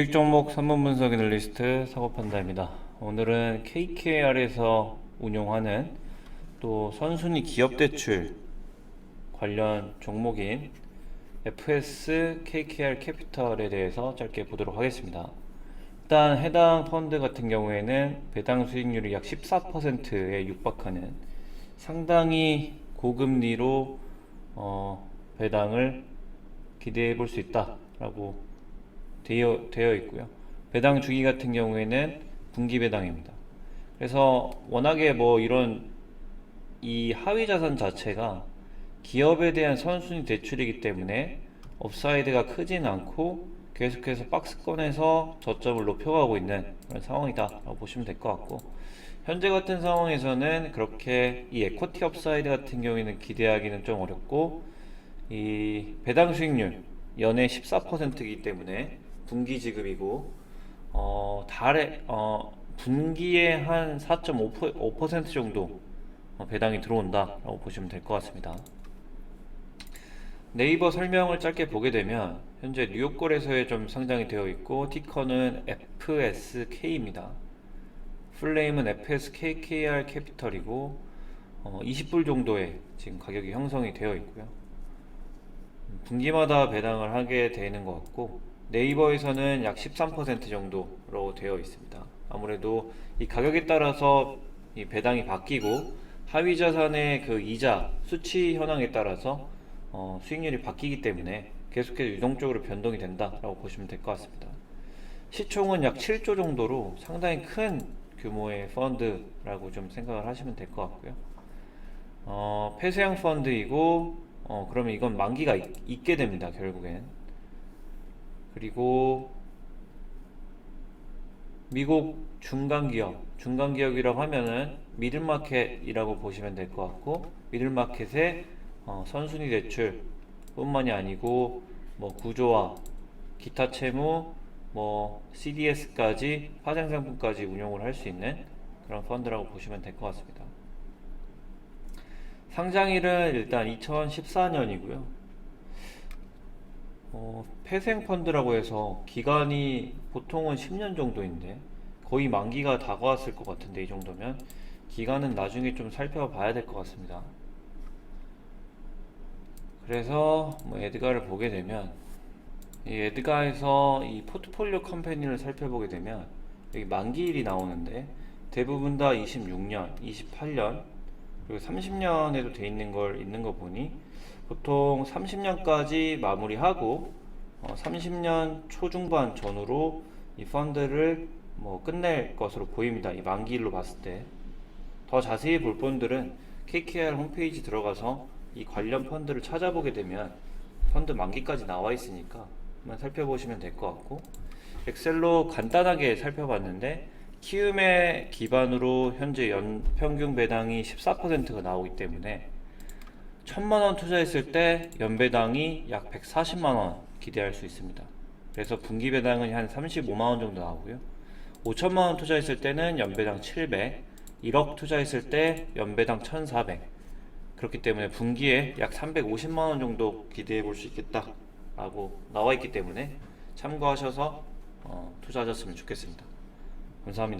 수익 종목 3분 분석 애널리스트 사고 판다입니다. 오늘은 KKR에서 운용하는 또 선순위 기업 대출 관련 종목인 FS KKR 캐피털에 대해서 짧게 보도록 하겠습니다. 일단 해당 펀드 같은 경우에는 배당 수익률이 약 14%에 육박하는 상당히 고금리로 어, 배당을 기대해 볼 수 있다라고 되어, 되어 있고요. 배당 주기 같은 경우에는 분기 배당입니다. 그래서 워낙에 뭐 이런 이 하위 자산 자체가 기업에 대한 선순위 대출이기 때문에 업사이드가 크진 않고 계속해서 박스권에서 저점을 높여가고 있는 그런 상황이다라고 보시면 될 것 같고 현재 같은 상황에서는 그렇게 이 에코티 업사이드 같은 경우에는 기대하기는 좀 어렵고 이 배당 수익률 연에 14%이기 때문에 분기 지급이고 어 달에 어 분기에 한 4.5% 정도 어, 배당이 들어온다라고 보시면 될 것 같습니다. 네이버 설명을 짧게 보게 되면 현재 뉴욕 거래소에 좀 상장이 되어 있고 티커는 FSK입니다. 풀네임은 FSKKR 캐피털이고 어, 20불 정도의 지금 가격이 형성이 되어 있고요. 분기마다 배당을 하게 되는 것 같고 네이버에서는 약 13% 정도로 되어 있습니다. 아무래도 이 가격에 따라서 이 배당이 바뀌고 하위 자산의 그 이자 수치 현황에 따라서 어, 수익률이 바뀌기 때문에 계속해서 유동적으로 변동이 된다라고 보시면 될 것 같습니다. 시총은 약 7조 정도로 상당히 큰 규모의 펀드라고 좀 생각을 하시면 될 것 같고요. 어, 폐쇄형 펀드이고 어, 그러면 이건 만기가 있, 있게 됩니다. 결국엔. 그리고 미국 중간기업, 중간기업이라고 하면은 미들마켓이라고 보시면 될 것 같고 미들마켓의 어, 선순위 대출 뿐만이 아니고 뭐 구조화, 기타 채무, 뭐 CDS까지 파생 상품까지 운용을 할 수 있는 그런 펀드라고 보시면 될 것 같습니다. 상장일은 일단 2014년이고요. 어, 폐생 펀드라고 해서 기간이 보통은 10년 정도인데 거의 만기가 다가왔을 것 같은데 이 정도면 기간은 나중에 좀 살펴봐야 될 것 같습니다. 그래서 뭐 에드가를 보게 되면 이 에드가에서 이 포트폴리오 컴퍼니를 살펴보게 되면 여기 만기일이 나오는데 대부분 다 26년, 28년 그리고 30년에도 돼 있는 걸 있는 거 보니 보통 30년까지 마무리하고 어, 30년 초중반 전후로 이 펀드를 뭐 끝낼 것으로 보입니다. 이 만기일로 봤을 때. 더 자세히 볼 분들은 KKR 홈페이지 들어가서 이 관련 펀드를 찾아보게 되면 펀드 만기까지 나와 있으니까 한번 살펴보시면 될 것 같고 엑셀로 간단하게 살펴봤는데 키움의 기반으로 현재 연 평균 배당이 14%가 나오기 때문에 천만 원 투자했을 때 연배당이 약 140만 원 기대할 수 있습니다. 그래서 분기 배당은 한 35만 원 정도 나오고요. 5천만 원 투자했을 때는 연배당 700, 1억 투자했을 때 연배당 1,400. 그렇기 때문에 분기에 약 350만 원 정도 기대해 볼 수 있겠다라고 나와 있기 때문에 참고하셔서 어, 투자하셨으면 좋겠습니다. 감사합니다.